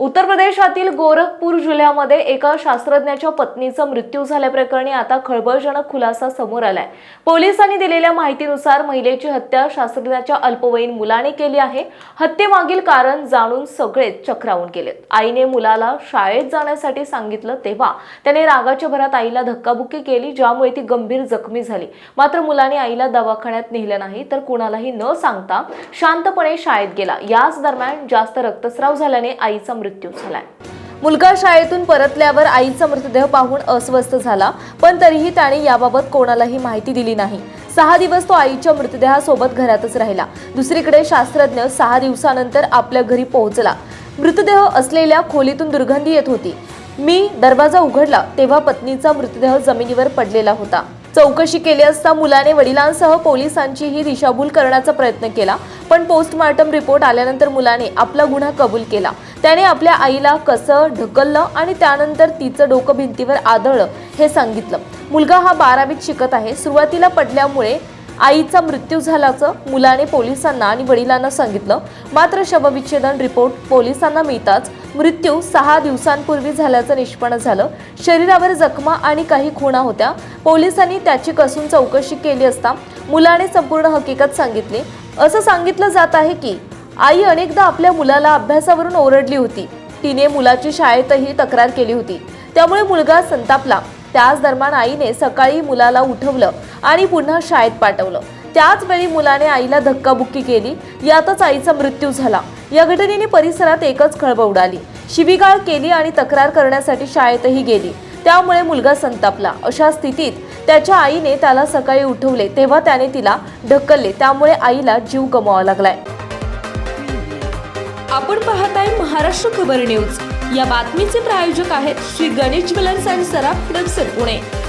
उत्तर प्रदेशातील गोरखपूर जिल्ह्यामध्ये एका शास्त्रज्ञाच्या पत्नीचा मृत्यू झाल्याप्रकरणी आता खळबळजनक खुलासा समोर आलाय. पोलिसांनी दिलेल्या माहितीनुसार महिलेची हत्या शास्त्रज्ञाच्या अल्पवयीन मुलाने केली आहे. हत्येमागील कारण जाणून सगळेच चक्रावून गेलेत. आईने मुलाला शाळेत जाण्यासाठी सांगितलं तेव्हा त्याने रागाच्या भरात आईला धक्काबुक्की केली ज्यामुळे ती गंभीर जखमी झाली. मात्र मुलाने आईला दवाखान्यात नेलं नाही तर कुणालाही न सांगता शांतपणे शाळेत गेला. याच दरम्यान जास्त रक्तस्राव झाल्याने आईचा मृत्यू झालाय. मुलगा शाळेतून परतल्यावर आईचा मृतदेह पाहून अस्वस्थ झाला पण तरीही त्याने याबाबत कोणालाही माहिती दिली नाही. सहा दिवस तो आईच्या मृतदेहासोबत घरातच राहिला. दुसरीकडे शास्त्रज्ञ सहा दिवसानंतर आपल्या घरी पोहोचला. मृतदेह असलेल्या खोलीतून दुर्गंधी येत होती. मी दरवाजा उघडला तेव्हा पत्नीचा मृतदेह जमिनीवर पडलेला होता. चौकशी केली असता मुलाने वडिलांसह पोलिसांचीही दिशाभूल करण्याचा प्रयत्न केला पण पोस्टमार्टम रिपोर्ट आल्यानंतर मुलाने आपला गुन्हा कबूल केला. त्याने आपल्या आईला कसं ढकललं आणि त्यानंतर तिचं डोकं भिंतीवर आदळलं हे सांगितलं. मुलगा हा बारावीत शिकत आहे. सुरुवातीला पडल्यामुळे आईचा मृत्यू झाल्याचं मुलाने पोलिसांना आणि वडिलांना सांगितलं. मात्र शवविच्छेदन रिपोर्ट पोलिसांना मिळताच मृत्यू सहा दिवसांपूर्वी झाल्याचं निष्पन्न झालं. शरीरावर जखमा आणि काही खुणा होत्या. पोलिसांनी त्याची कसून चौकशी केली असता मुलाने संपूर्ण हकीकत सांगितली. असं सांगितलं जात आहे की आई अनेकदा आपल्या मुलाला अभ्यासावरून ओरडली होती. तिने मुलाची शाळेतही तक्रार केली होती. त्यामुळे मुलगा संतापला. त्याच दरम्यान आईने सकाळी मुलाला उठवलं आणि पुन्हा शाळेत पाठवलं. त्याचवेळी मुलाने आईला धक्काबुक्की केली. यातच आईचा मृत्यू झाला. या घटनेने परिसरात एकच खळबळ उडाली. शिबिगाळ केली आणि तक्रार करण्यासाठी शाळेतही गेली. त्यामुळे मुलगा संतापला. अशा स्थितीत त्याच्या आईने त्याला सकाळी उठवले. तेव्हा त्याने तिला ढकलले. त्यामुळे आईला जीव गमवावा लागलाय. आपण पाहत आहे महाराष्ट्र खबर न्यूज. या बातमीचे प्रायोजक आहेत श्री गणेश ज्वेलर्स अँड सराफ हडपसर पुणे.